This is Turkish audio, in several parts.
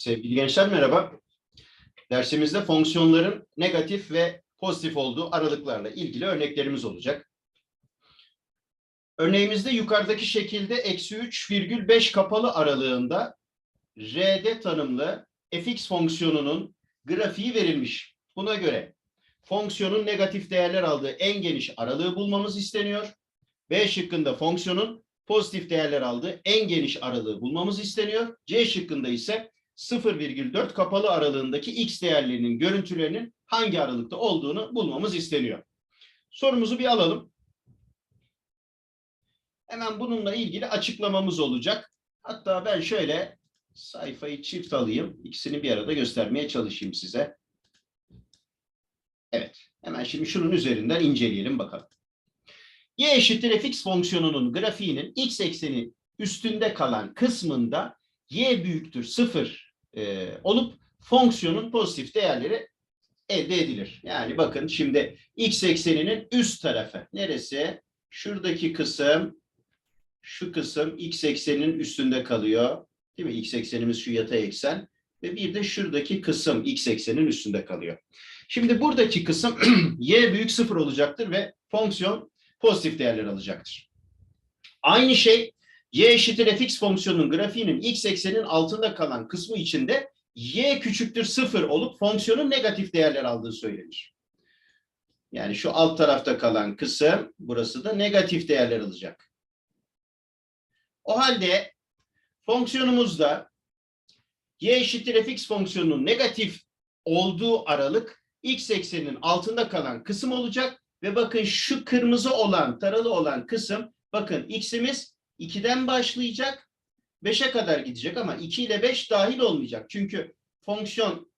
Sevgili gençler merhaba. Dersimizde fonksiyonların negatif ve pozitif olduğu aralıklarla ilgili örneklerimiz olacak. Örneğimizde yukarıdaki şekilde eksi 3,5 kapalı aralığında R'de tanımlı fx fonksiyonunun grafiği verilmiş. Buna göre fonksiyonun negatif değerler aldığı en geniş aralığı bulmamız isteniyor. B şıkkında fonksiyonun pozitif değerler aldığı en geniş aralığı bulmamız isteniyor. C şıkkında ise 0,4 kapalı aralığındaki x değerlerinin görüntülerinin hangi aralıkta olduğunu bulmamız isteniyor. Sorumuzu bir alalım. Hemen bununla ilgili açıklamamız olacak. Hatta ben şöyle sayfayı çift alayım. İkisini bir arada göstermeye çalışayım size. Evet. Hemen şimdi şunun üzerinden inceleyelim bakalım. y eşittir fx fonksiyonunun grafiğinin x ekseni üstünde kalan kısmında y büyüktür 0 e, olup fonksiyonun pozitif değerleri elde edilir. Yani bakın şimdi x ekseninin üst tarafı neresi? Şuradaki kısım şu kısım x ekseninin üstünde kalıyor. Değil mi? X eksenimiz şu yatay eksen ve bir de şuradaki kısım x eksenin üstünde kalıyor. Şimdi buradaki kısım y büyük sıfır olacaktır ve fonksiyon pozitif değerler alacaktır. Aynı şey y eşittir fx fonksiyonunun grafiğinin x eksenin altında kalan kısmı içinde y küçüktür sıfır olup fonksiyonun negatif değerler aldığı söylenir. Yani şu alt tarafta kalan kısım burası da negatif değerler alacak. O halde fonksiyonumuzda y eşittir fx fonksiyonunun negatif olduğu aralık x ekseninin altında kalan kısım olacak ve bakın şu kırmızı olan taralı olan kısım bakın x'imiz 2'den başlayacak 5'e kadar gidecek ama 2 ile 5 dahil olmayacak. Çünkü fonksiyon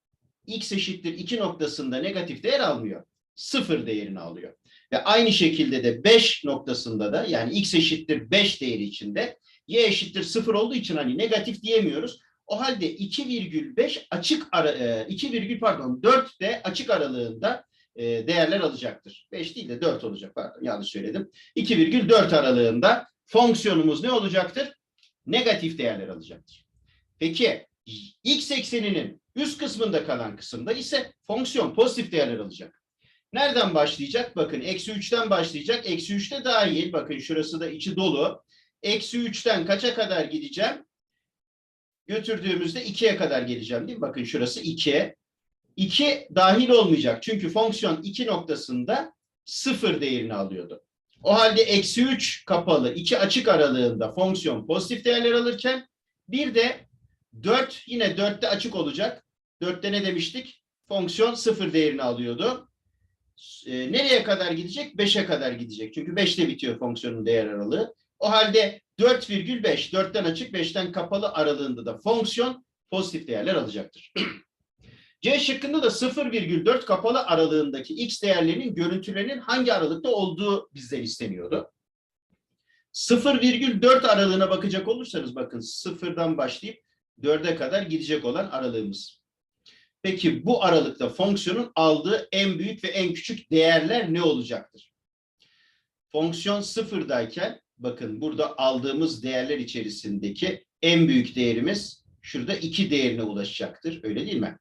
x eşittir 2 noktasında negatif değer almıyor. 0 değerini alıyor. Ve aynı şekilde de 5 noktasında da yani x eşittir 5 değeri içinde y eşittir 0 olduğu için hani negatif diyemiyoruz. O halde 2,5 açık ara, 2, pardon 4 de açık aralığında e, değerler alacaktır. 5 değil de 4 olacak pardon yanlış söyledim. 2,4 aralığında fonksiyonumuz ne olacaktır? Negatif değerler alacaktır. Peki x ekseninin üst kısmında kalan kısımda ise fonksiyon pozitif değerler alacak. Nereden başlayacak? Bakın eksi 3'ten başlayacak. Eksi 3'te dahil. Bakın şurası da içi dolu. Eksi 3'ten kaça kadar gideceğim? Götürdüğümüzde 2'ye kadar geleceğim değil mi? Bakın şurası 2. 2 dahil olmayacak. Çünkü fonksiyon 2 noktasında 0 değerini alıyordu. O halde eksi 3 kapalı, 2 açık aralığında fonksiyon pozitif değerler alırken bir de 4 yine 4'te açık olacak. 4'te ne demiştik? Fonksiyon 0 değerini alıyordu. E, nereye kadar gidecek? 5'e kadar gidecek. Çünkü 5'te bitiyor fonksiyonun değer aralığı. O halde 4,5, 4'ten açık, 5'ten kapalı aralığında da fonksiyon pozitif değerler alacaktır. C şıkkında da 0,4 kapalı aralığındaki x değerlerinin görüntülerinin hangi aralıkta olduğu bizden isteniyordu. 0,4 aralığına bakacak olursanız bakın sıfırdan başlayıp 4'e kadar gidecek olan aralığımız. Peki bu aralıkta fonksiyonun aldığı en büyük ve en küçük değerler ne olacaktır? Fonksiyon sıfırdayken bakın burada aldığımız değerler içerisindeki en büyük değerimiz şurada 2 değerine ulaşacaktır. Öyle değil mi?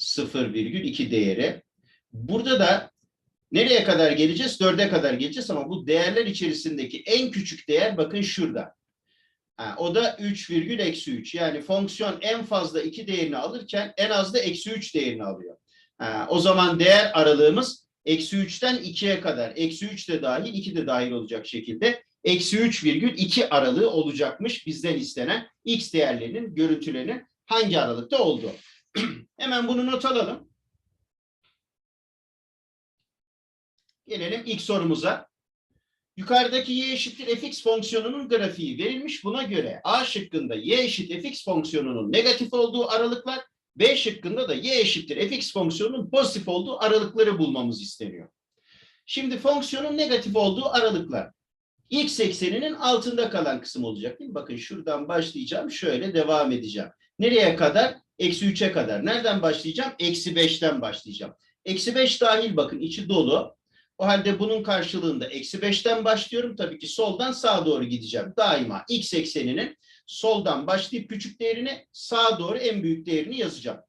0,2 değeri. Burada da nereye kadar geleceğiz? 4'e kadar geleceğiz ama bu değerler içerisindeki en küçük değer bakın şurada. Ha, o da 3 virgül eksi 3. Yani fonksiyon en fazla 2 değerini alırken en az da eksi 3 değerini alıyor. Ha, o zaman değer aralığımız eksi 3'ten 2'ye kadar. Eksi 3 de dahil 2 de dahil olacak şekilde eksi 3 virgül 2 aralığı olacakmış bizden istenen x değerlerinin görüntülerinin hangi aralıkta olduğu. Hemen bunu not alalım. Gelelim ilk sorumuza. Yukarıdaki y eşittir fx fonksiyonunun grafiği verilmiş. Buna göre A şıkkında y eşit fx fonksiyonunun negatif olduğu aralıklar, B şıkkında da y eşittir fx fonksiyonunun pozitif olduğu aralıkları bulmamız isteniyor. Şimdi fonksiyonun negatif olduğu aralıklar. X ekseninin altında kalan kısım olacak değil mi? Bakın şuradan başlayacağım. Şöyle devam edeceğim. Nereye kadar? Eksi 3'e kadar. Nereden başlayacağım? Eksi 5'ten başlayacağım. Eksi 5 dahil bakın içi dolu. O halde bunun karşılığında eksi 5'ten başlıyorum. Tabii ki soldan sağa doğru gideceğim. Daima x ekseninin soldan başlayıp küçük değerini sağa doğru en büyük değerini yazacağım.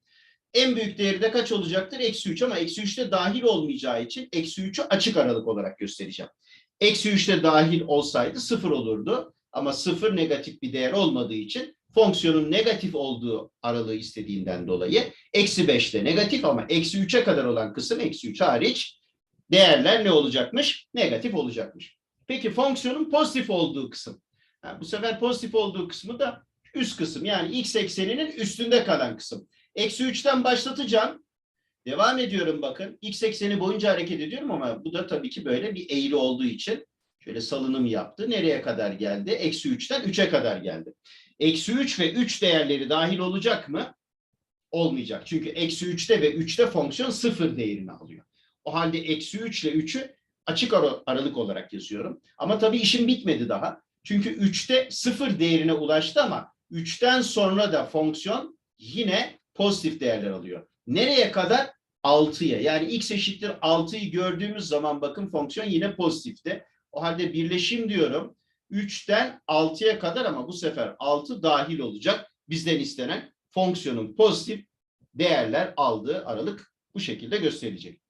En büyük değeri de kaç olacaktır? Eksi 3 ama eksi 3'te dahil olmayacağı için eksi 3'ü açık aralık olarak göstereceğim. Eksi 3'te dahil olsaydı 0 olurdu. Ama 0 negatif bir değer olmadığı için fonksiyonun negatif olduğu aralığı istediğinden dolayı eksi 5'te negatif ama eksi 3'e kadar olan kısım eksi 3 hariç değerler ne olacakmış? Negatif olacakmış. Peki fonksiyonun pozitif olduğu kısım. Ha, bu sefer pozitif olduğu kısmı da üst kısım yani x ekseninin üstünde kalan kısım. Eksi 3'ten başlatacağım. Devam ediyorum bakın. X ekseni boyunca hareket ediyorum ama bu da tabii ki böyle bir eğri olduğu için şöyle salınım yaptı. Nereye kadar geldi? Eksi 3'ten 3'e kadar geldi. Eksi 3 ve 3 değerleri dahil olacak mı? Olmayacak. Çünkü eksi 3'te ve 3'te fonksiyon sıfır değerini alıyor. O halde eksi 3 ile 3'ü açık ara- aralık olarak yazıyorum. Ama tabii işim bitmedi daha. Çünkü 3'te sıfır değerine ulaştı ama 3'ten sonra da fonksiyon yine pozitif değerler alıyor. Nereye kadar? 6'ya. Yani x eşittir 6'yı gördüğümüz zaman bakın fonksiyon yine pozitifte. O halde birleşim diyorum. 3'ten 6'ya kadar ama bu sefer 6 dahil olacak. Bizden istenen fonksiyonun pozitif değerler aldığı aralık bu şekilde gösterilecek.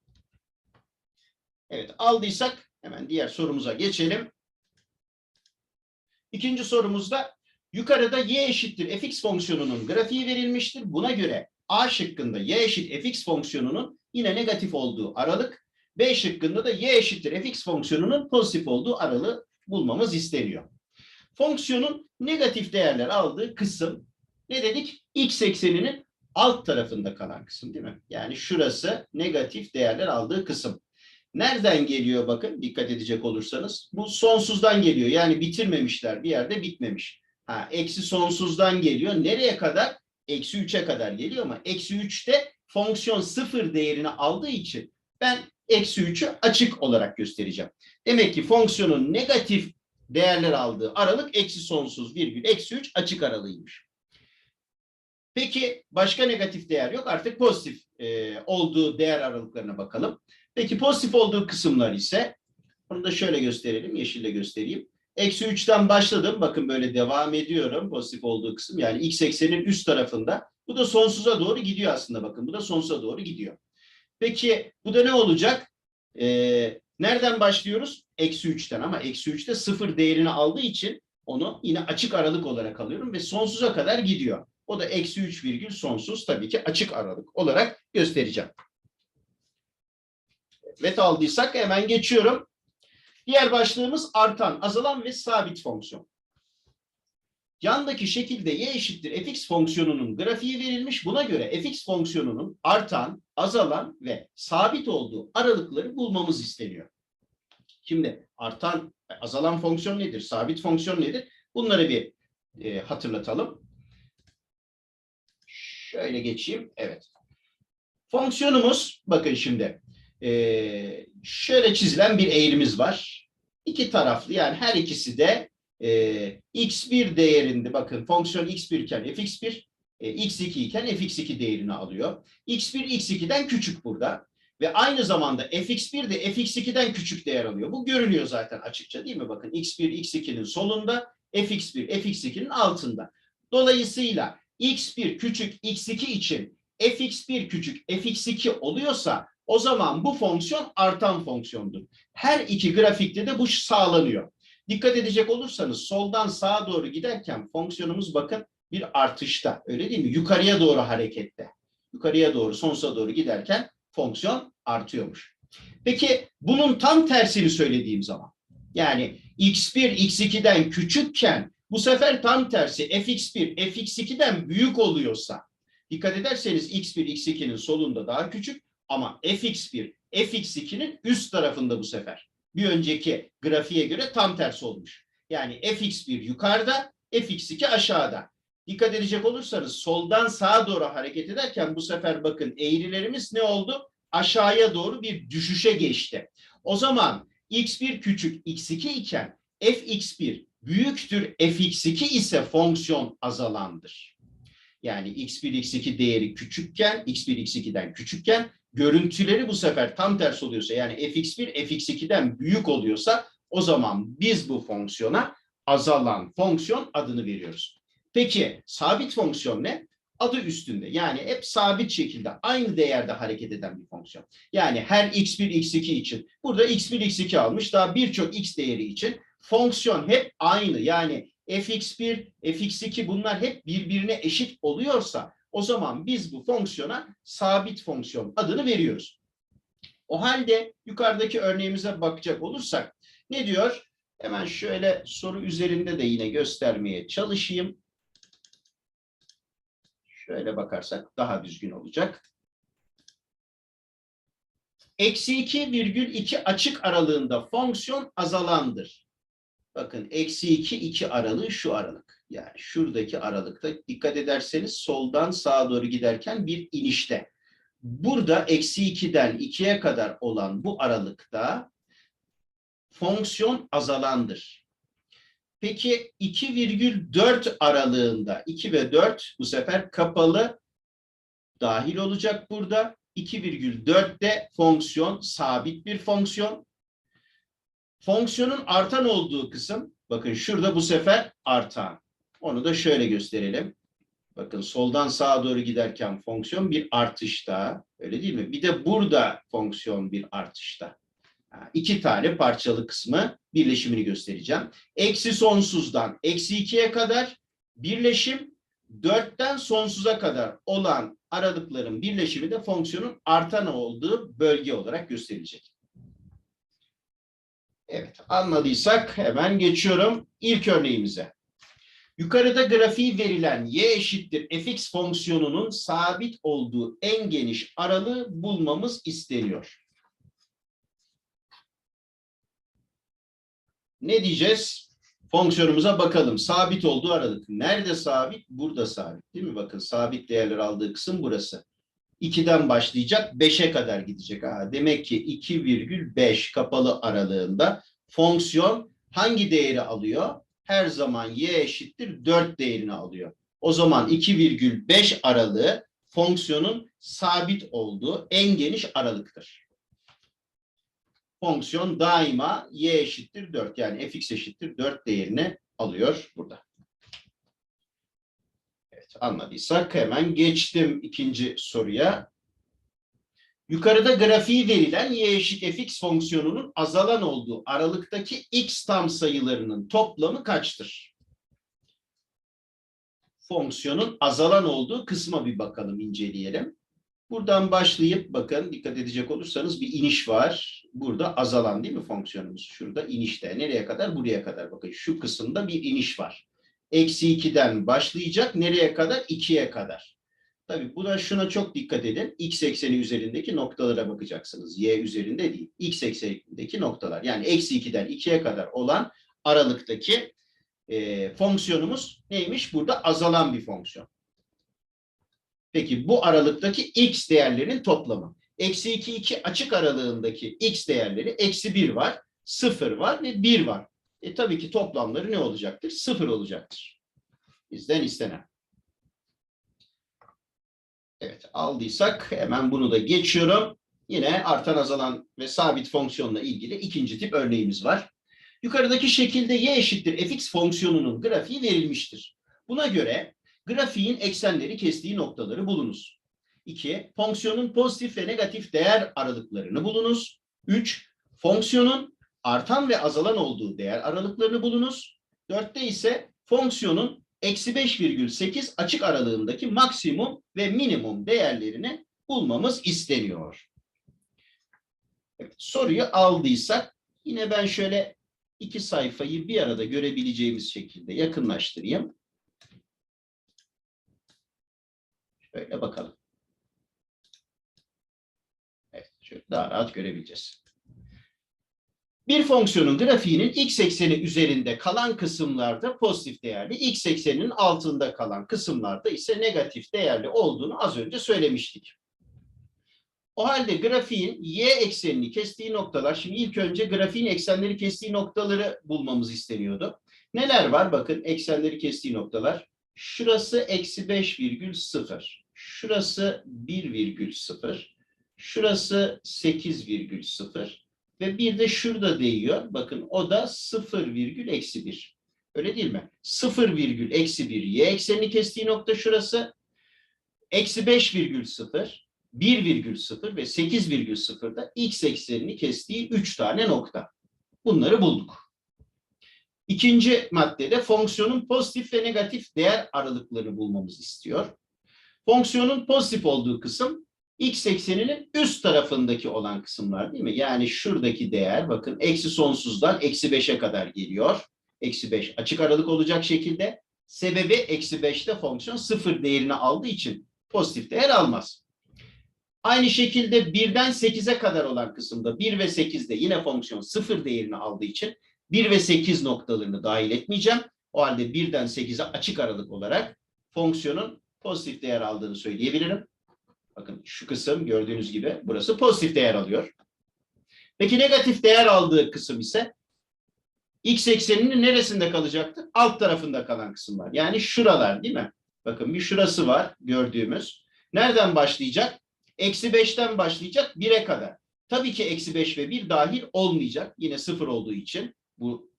Evet aldıysak hemen diğer sorumuza geçelim. İkinci sorumuzda yukarıda y eşittir fx fonksiyonunun grafiği verilmiştir. Buna göre A şıkkında y eşit fx fonksiyonunun yine negatif olduğu aralık, B şıkkında da y eşittir fx fonksiyonunun pozitif olduğu aralığı bulmamız isteniyor. Fonksiyonun negatif değerler aldığı kısım ne dedik? X ekseninin alt tarafında kalan kısım değil mi? Yani şurası negatif değerler aldığı kısım. Nereden geliyor bakın dikkat edecek olursanız. Bu sonsuzdan geliyor. Yani bitirmemişler bir yerde bitmemiş. Ha, eksi sonsuzdan geliyor. Nereye kadar? Eksi 3'e kadar geliyor ama eksi 3'te fonksiyon sıfır değerini aldığı için ben eksi 3'ü açık olarak göstereceğim. Demek ki fonksiyonun negatif değerler aldığı aralık eksi sonsuz virgül eksi 3 açık aralığıymış. Peki başka negatif değer yok artık pozitif e, olduğu değer aralıklarına bakalım. Peki pozitif olduğu kısımlar ise bunu da şöyle gösterelim yeşille göstereyim. Eksi 3'ten başladım. Bakın böyle devam ediyorum. Pozitif olduğu kısım. Yani x eksenin üst tarafında. Bu da sonsuza doğru gidiyor aslında. Bakın bu da sonsuza doğru gidiyor. Peki bu da ne olacak? Ee, nereden başlıyoruz? Eksi 3'ten ama eksi 3'te sıfır değerini aldığı için onu yine açık aralık olarak alıyorum ve sonsuza kadar gidiyor. O da eksi 3 virgül sonsuz tabii ki açık aralık olarak göstereceğim. Evet aldıysak hemen geçiyorum. Diğer başlığımız artan, azalan ve sabit fonksiyon. Yandaki şekilde y eşittir fx fonksiyonunun grafiği verilmiş. Buna göre fx fonksiyonunun artan, azalan ve sabit olduğu aralıkları bulmamız isteniyor. Şimdi artan, azalan fonksiyon nedir? Sabit fonksiyon nedir? Bunları bir e, hatırlatalım. Şöyle geçeyim. Evet. Fonksiyonumuz bakın şimdi e, şöyle çizilen bir eğrimiz var. İki taraflı yani her ikisi de e, x1 değerinde bakın fonksiyon x1 iken fx1 e, x2 iken fx2 değerini alıyor. x1 x2'den küçük burada ve aynı zamanda fx1 de fx2'den küçük değer alıyor. Bu görünüyor zaten açıkça değil mi? Bakın x1 x2'nin solunda fx1 fx2'nin altında. Dolayısıyla x1 küçük x2 için fx1 küçük fx2 oluyorsa o zaman bu fonksiyon artan fonksiyondur. Her iki grafikte de bu sağlanıyor. Dikkat edecek olursanız soldan sağa doğru giderken fonksiyonumuz bakın bir artışta. Öyle değil mi? Yukarıya doğru harekette. Yukarıya doğru, sonsuza doğru giderken fonksiyon artıyormuş. Peki bunun tam tersini söylediğim zaman yani x1 x2'den küçükken bu sefer tam tersi fx1 fx2'den büyük oluyorsa dikkat ederseniz x1 x2'nin solunda daha küçük ama fx1 fx2'nin üst tarafında bu sefer. Bir önceki grafiğe göre tam tersi olmuş. Yani fx1 yukarıda, fx2 aşağıda. Dikkat edecek olursanız soldan sağa doğru hareket ederken bu sefer bakın eğrilerimiz ne oldu? Aşağıya doğru bir düşüşe geçti. O zaman x1 küçük x2 iken fx1 büyüktür fx2 ise fonksiyon azalandır. Yani x1 x2 değeri küçükken x1 x2'den küçükken görüntüleri bu sefer tam tersi oluyorsa yani fx1 fx2'den büyük oluyorsa o zaman biz bu fonksiyona azalan fonksiyon adını veriyoruz. Peki sabit fonksiyon ne? Adı üstünde. Yani hep sabit şekilde aynı değerde hareket eden bir fonksiyon. Yani her x1 x2 için burada x1 x2 almış daha birçok x değeri için fonksiyon hep aynı. Yani fx1, fx2 bunlar hep birbirine eşit oluyorsa o zaman biz bu fonksiyona sabit fonksiyon adını veriyoruz. O halde yukarıdaki örneğimize bakacak olursak ne diyor? Hemen şöyle soru üzerinde de yine göstermeye çalışayım. Şöyle bakarsak daha düzgün olacak. Eksi 2 virgül 2 açık aralığında fonksiyon azalandır. Bakın eksi 2, 2 aralığı şu aralık. Yani şuradaki aralıkta dikkat ederseniz soldan sağa doğru giderken bir inişte. Burada eksi 2'den 2'ye kadar olan bu aralıkta fonksiyon azalandır. Peki 2,4 aralığında 2 ve 4 bu sefer kapalı dahil olacak burada. 2,4'te fonksiyon sabit bir fonksiyon. Fonksiyonun artan olduğu kısım bakın şurada bu sefer artan. Onu da şöyle gösterelim. Bakın soldan sağa doğru giderken fonksiyon bir artışta. Öyle değil mi? Bir de burada fonksiyon bir artışta. İki tane parçalı kısmı birleşimini göstereceğim. Eksi sonsuzdan eksi ikiye kadar birleşim dörtten sonsuza kadar olan aralıkların birleşimi de fonksiyonun artan olduğu bölge olarak gösterilecek. Evet anladıysak hemen geçiyorum ilk örneğimize. Yukarıda grafiği verilen y eşittir fx fonksiyonunun sabit olduğu en geniş aralığı bulmamız isteniyor. Ne diyeceğiz? Fonksiyonumuza bakalım. Sabit olduğu aralık. Nerede sabit? Burada sabit. Değil mi? Bakın sabit değerler aldığı kısım burası. 2'den başlayacak 5'e kadar gidecek. Ha, demek ki 2,5 kapalı aralığında fonksiyon hangi değeri alıyor? Her zaman y eşittir 4 değerini alıyor. O zaman 2,5 aralığı fonksiyonun sabit olduğu en geniş aralıktır fonksiyon daima y eşittir 4 yani fx eşittir 4 değerini alıyor burada. Evet anladıysak hemen geçtim ikinci soruya. Yukarıda grafiği verilen y eşit fx fonksiyonunun azalan olduğu aralıktaki x tam sayılarının toplamı kaçtır? Fonksiyonun azalan olduğu kısma bir bakalım, inceleyelim. Buradan başlayıp bakın dikkat edecek olursanız bir iniş var. Burada azalan değil mi fonksiyonumuz? Şurada inişte. Nereye kadar? Buraya kadar. Bakın şu kısımda bir iniş var. Eksi 2'den başlayacak. Nereye kadar? 2'ye kadar. Tabii buna şuna çok dikkat edin. X ekseni üzerindeki noktalara bakacaksınız. Y üzerinde değil. X eksenindeki noktalar. Yani eksi 2'den 2'ye kadar olan aralıktaki e, fonksiyonumuz neymiş? Burada azalan bir fonksiyon. Peki bu aralıktaki x değerlerin toplamı. Eksi 2, 2 açık aralığındaki x değerleri eksi 1 var, 0 var ve 1 var. E tabii ki toplamları ne olacaktır? 0 olacaktır. Bizden istenen. Evet aldıysak hemen bunu da geçiyorum. Yine artan azalan ve sabit fonksiyonla ilgili ikinci tip örneğimiz var. Yukarıdaki şekilde y eşittir fx fonksiyonunun grafiği verilmiştir. Buna göre Grafiğin eksenleri kestiği noktaları bulunuz. 2. Fonksiyonun pozitif ve negatif değer aralıklarını bulunuz. 3. Fonksiyonun artan ve azalan olduğu değer aralıklarını bulunuz. 4'te ise fonksiyonun eksi 5,8 açık aralığındaki maksimum ve minimum değerlerini bulmamız isteniyor. Evet, soruyu aldıysak yine ben şöyle iki sayfayı bir arada görebileceğimiz şekilde yakınlaştırayım. Böyle bakalım. Evet, şöyle daha rahat görebileceğiz. Bir fonksiyonun grafiğinin x ekseni üzerinde kalan kısımlarda pozitif değerli, x ekseninin altında kalan kısımlarda ise negatif değerli olduğunu az önce söylemiştik. O halde grafiğin y eksenini kestiği noktalar, şimdi ilk önce grafiğin eksenleri kestiği noktaları bulmamız isteniyordu. Neler var? Bakın eksenleri kestiği noktalar. Şurası eksi 5,0. Şurası 1,0. Şurası 8,0 ve bir de şurada değiyor. Bakın o da 0 virgül eksi 1. Öyle değil mi? 0 virgül eksi 1 y eksenini kestiği nokta şurası. Eksi 5 virgül 0, 1 virgül 0 ve 8 virgül 0'da x eksenini kestiği 3 tane nokta. Bunları bulduk. İkinci maddede fonksiyonun pozitif ve negatif değer aralıklarını bulmamızı istiyor. Fonksiyonun pozitif olduğu kısım x ekseninin üst tarafındaki olan kısımlar değil mi? Yani şuradaki değer bakın eksi sonsuzdan eksi 5'e kadar geliyor. Eksi 5 açık aralık olacak şekilde. Sebebi eksi 5'te fonksiyon sıfır değerini aldığı için pozitif değer almaz. Aynı şekilde 1'den 8'e kadar olan kısımda 1 ve 8'de yine fonksiyon sıfır değerini aldığı için 1 ve 8 noktalarını dahil etmeyeceğim. O halde 1'den 8'e açık aralık olarak fonksiyonun pozitif değer aldığını söyleyebilirim. Bakın şu kısım gördüğünüz gibi burası pozitif değer alıyor. Peki negatif değer aldığı kısım ise x ekseninin neresinde kalacaktır? Alt tarafında kalan kısımlar. Yani şuralar değil mi? Bakın bir şurası var gördüğümüz. Nereden başlayacak? Eksi 5'ten başlayacak 1'e kadar. Tabii ki eksi 5 ve 1 dahil olmayacak. Yine sıfır olduğu için bu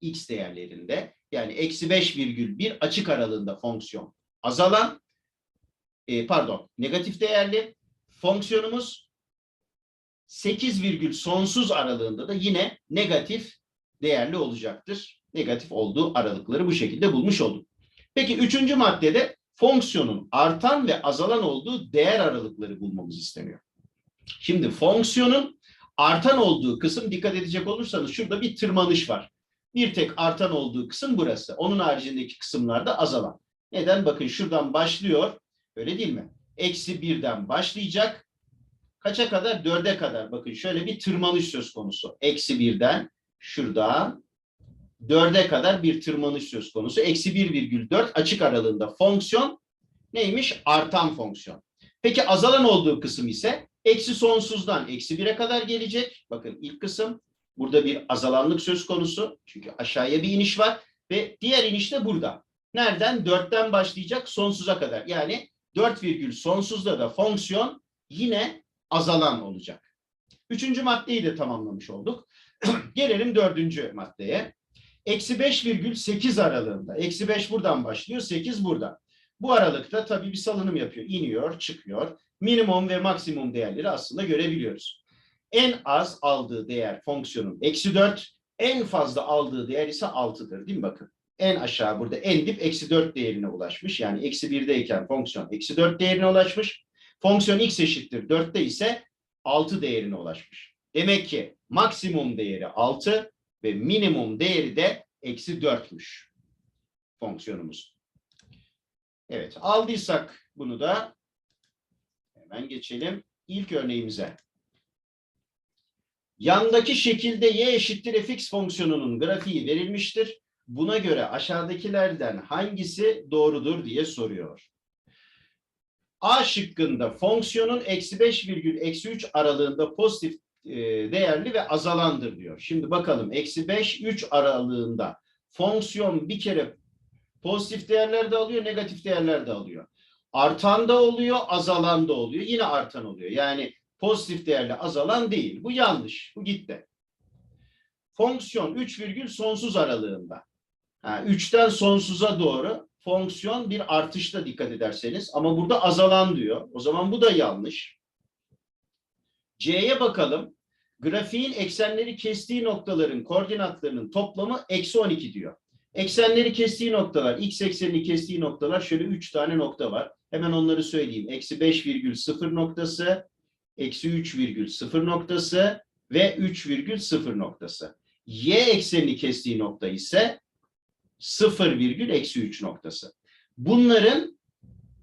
x değerlerinde. Yani eksi 5 virgül 1 açık aralığında fonksiyon azalan e, pardon negatif değerli fonksiyonumuz 8 virgül sonsuz aralığında da yine negatif değerli olacaktır. Negatif olduğu aralıkları bu şekilde bulmuş olduk. Peki üçüncü maddede fonksiyonun artan ve azalan olduğu değer aralıkları bulmamız isteniyor. Şimdi fonksiyonun artan olduğu kısım dikkat edecek olursanız şurada bir tırmanış var. Bir tek artan olduğu kısım burası. Onun haricindeki kısımlarda azalan. Neden? Bakın şuradan başlıyor. Öyle değil mi? Eksi birden başlayacak. Kaça kadar? Dörde kadar. Bakın şöyle bir tırmanış söz konusu. Eksi birden şuradan dörde kadar bir tırmanış söz konusu. Eksi 1,4 açık aralığında fonksiyon neymiş? Artan fonksiyon. Peki azalan olduğu kısım ise eksi sonsuzdan eksi 1'e kadar gelecek. Bakın ilk kısım burada bir azalanlık söz konusu. Çünkü aşağıya bir iniş var ve diğer iniş de burada. Nereden? 4'ten başlayacak sonsuza kadar. Yani 4 virgül sonsuzda da fonksiyon yine azalan olacak. Üçüncü maddeyi de tamamlamış olduk. Gelelim dördüncü maddeye. Eksi 5,8 aralığında. Eksi 5 buradan başlıyor, 8 buradan. Bu aralıkta tabii bir salınım yapıyor. İniyor, çıkıyor. Minimum ve maksimum değerleri aslında görebiliyoruz. En az aldığı değer fonksiyonun eksi 4, en fazla aldığı değer ise 6'dır değil mi bakın? En aşağı burada en dip eksi 4 değerine ulaşmış. Yani eksi 1'deyken fonksiyon eksi 4 değerine ulaşmış. Fonksiyon x eşittir 4'te ise 6 değerine ulaşmış. Demek ki maksimum değeri 6 ve minimum değeri de eksi 4'müş fonksiyonumuz. Evet aldıysak bunu da hemen geçelim ilk örneğimize. Yandaki şekilde y eşittir fx fonksiyonunun grafiği verilmiştir. Buna göre aşağıdakilerden hangisi doğrudur diye soruyor. A şıkkında fonksiyonun eksi 5 virgül eksi 3 aralığında pozitif e, değerli ve azalandır diyor. Şimdi bakalım eksi 5 3 aralığında fonksiyon bir kere pozitif değerler de alıyor, negatif değerler de alıyor. Artan da oluyor, azalan da oluyor. Yine artan oluyor. Yani pozitif değerli azalan değil. Bu yanlış. Bu gitti. Fonksiyon 3 virgül sonsuz aralığında. Ha, 3'ten sonsuza doğru fonksiyon bir artışta dikkat ederseniz. Ama burada azalan diyor. O zaman bu da yanlış. C'ye bakalım. Grafiğin eksenleri kestiği noktaların koordinatlarının toplamı eksi 12 diyor. Eksenleri kestiği noktalar, x eksenini kestiği noktalar şöyle 3 tane nokta var. Hemen onları söyleyeyim. Eksi 5 virgül 0 noktası, eksi 3 virgül 0 noktası ve 3 virgül 0 noktası. Y eksenini kestiği nokta ise 0 virgül eksi 3 noktası. Bunların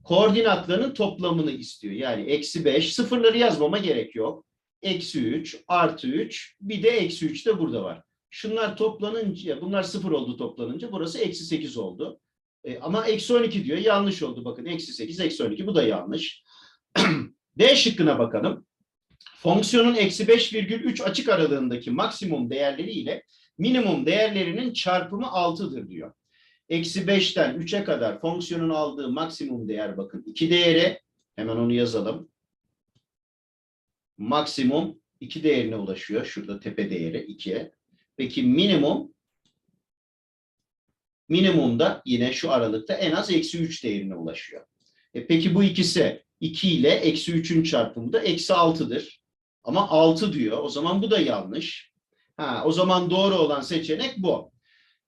koordinatlarının toplamını istiyor. Yani eksi 5, sıfırları yazmama gerek yok. Eksi 3, artı 3, bir de eksi 3 de burada var. Şunlar toplanınca, bunlar sıfır oldu toplanınca burası eksi 8 oldu. E, ama eksi 12 diyor. Yanlış oldu. Bakın eksi 8, eksi 12 bu da yanlış. D şıkkına bakalım. Fonksiyonun eksi 5,3 açık aralığındaki maksimum değerleri ile minimum değerlerinin çarpımı 6'dır diyor. Eksi 5'ten 3'e kadar fonksiyonun aldığı maksimum değer bakın 2 değeri. Hemen onu yazalım. maksimum 2 değerine ulaşıyor. Şurada tepe değeri 2'ye. Peki minimum minimumda yine şu aralıkta en az eksi 3 değerine ulaşıyor. E peki bu ikisi 2 ile eksi 3'ün çarpımı da eksi 6'dır. Ama 6 diyor. O zaman bu da yanlış. Ha, o zaman doğru olan seçenek bu.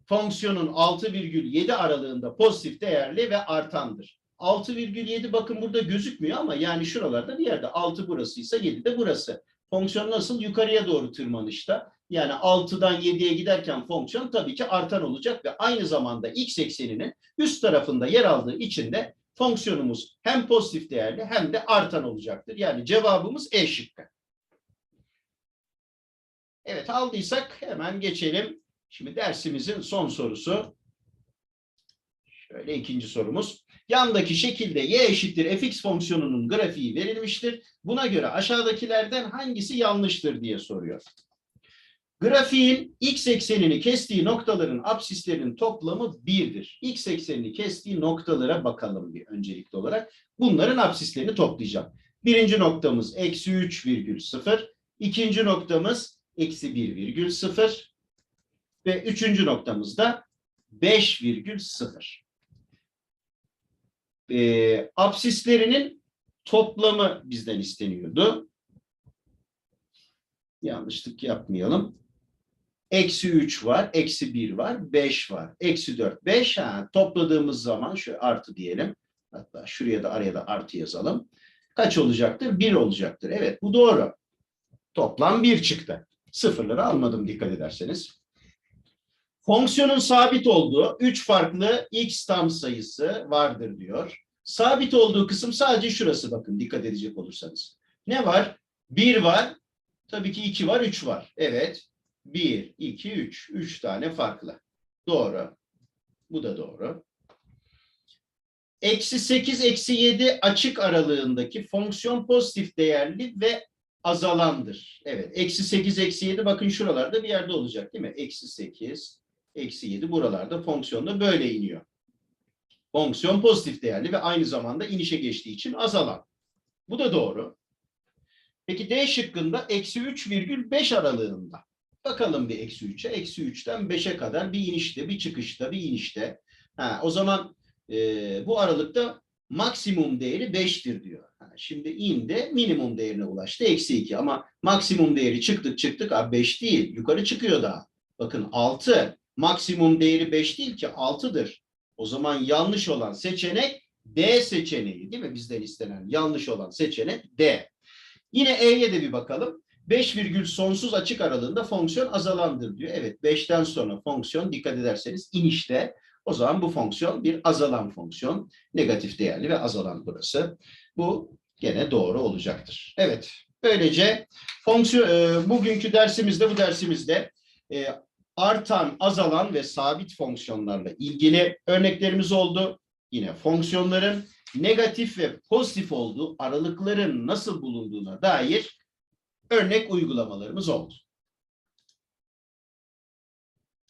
Fonksiyonun 6,7 aralığında pozitif değerli ve artandır. 6,7 bakın burada gözükmüyor ama yani şuralarda bir yerde 6 burasıysa 7 de burası. Fonksiyon nasıl? Yukarıya doğru tırmanışta. Yani 6'dan 7'ye giderken fonksiyon tabii ki artan olacak ve aynı zamanda x ekseninin üst tarafında yer aldığı için de fonksiyonumuz hem pozitif değerli hem de artan olacaktır. Yani cevabımız E şıkkı. Evet aldıysak hemen geçelim. Şimdi dersimizin son sorusu. Şöyle ikinci sorumuz. Yandaki şekilde y eşittir fx fonksiyonunun grafiği verilmiştir. Buna göre aşağıdakilerden hangisi yanlıştır diye soruyor. Grafiğin x eksenini kestiği noktaların absislerinin toplamı 1'dir. X eksenini kestiği noktalara bakalım bir öncelikli olarak. Bunların absislerini toplayacağım. Birinci noktamız eksi 3,0. İkinci noktamız eksi 1,0. Ve üçüncü noktamız da 5,0. Ee, absislerinin toplamı bizden isteniyordu. Yanlışlık yapmayalım. Eksi 3 var, eksi 1 var, 5 var. Eksi 4, 5. Ha, topladığımız zaman şu artı diyelim. Hatta şuraya da araya da artı yazalım. Kaç olacaktır? 1 olacaktır. Evet bu doğru. Toplam 1 çıktı. Sıfırları almadım dikkat ederseniz. Fonksiyonun sabit olduğu 3 farklı x tam sayısı vardır diyor. Sabit olduğu kısım sadece şurası bakın dikkat edecek olursanız. Ne var? 1 var. Tabii ki 2 var, 3 var. Evet. 1, 2, 3. 3 tane farklı. Doğru. Bu da doğru. Eksi 8, eksi 7 açık aralığındaki fonksiyon pozitif değerli ve azalandır. Evet. Eksi 8, eksi 7 bakın şuralarda bir yerde olacak değil mi? Eksi 8, eksi 7 buralarda fonksiyonda böyle iniyor. Fonksiyon pozitif değerli ve aynı zamanda inişe geçtiği için azalan. Bu da doğru. Peki D şıkkında eksi 3,5 aralığında. Bakalım bir eksi 3'e. Eksi 3'ten 5'e kadar bir inişte, bir çıkışta, bir inişte. Ha, o zaman e, bu aralıkta maksimum değeri 5'tir diyor. Şimdi indi, minimum değerine ulaştı. Eksi 2 ama maksimum değeri çıktık çıktık. Ha, 5 değil, yukarı çıkıyor daha. Bakın 6. Maksimum değeri 5 değil ki 6'dır. O zaman yanlış olan seçenek D seçeneği değil mi? Bizden istenen yanlış olan seçenek D. Yine E'ye de bir bakalım. 5 virgül sonsuz açık aralığında fonksiyon azalandır diyor. Evet 5'ten sonra fonksiyon dikkat ederseniz inişte. O zaman bu fonksiyon bir azalan fonksiyon. Negatif değerli ve azalan burası. Bu gene doğru olacaktır. Evet böylece fonksiyon e, bugünkü dersimizde bu dersimizde e, artan, azalan ve sabit fonksiyonlarla ilgili örneklerimiz oldu. Yine fonksiyonların negatif ve pozitif olduğu aralıkların nasıl bulunduğuna dair örnek uygulamalarımız oldu.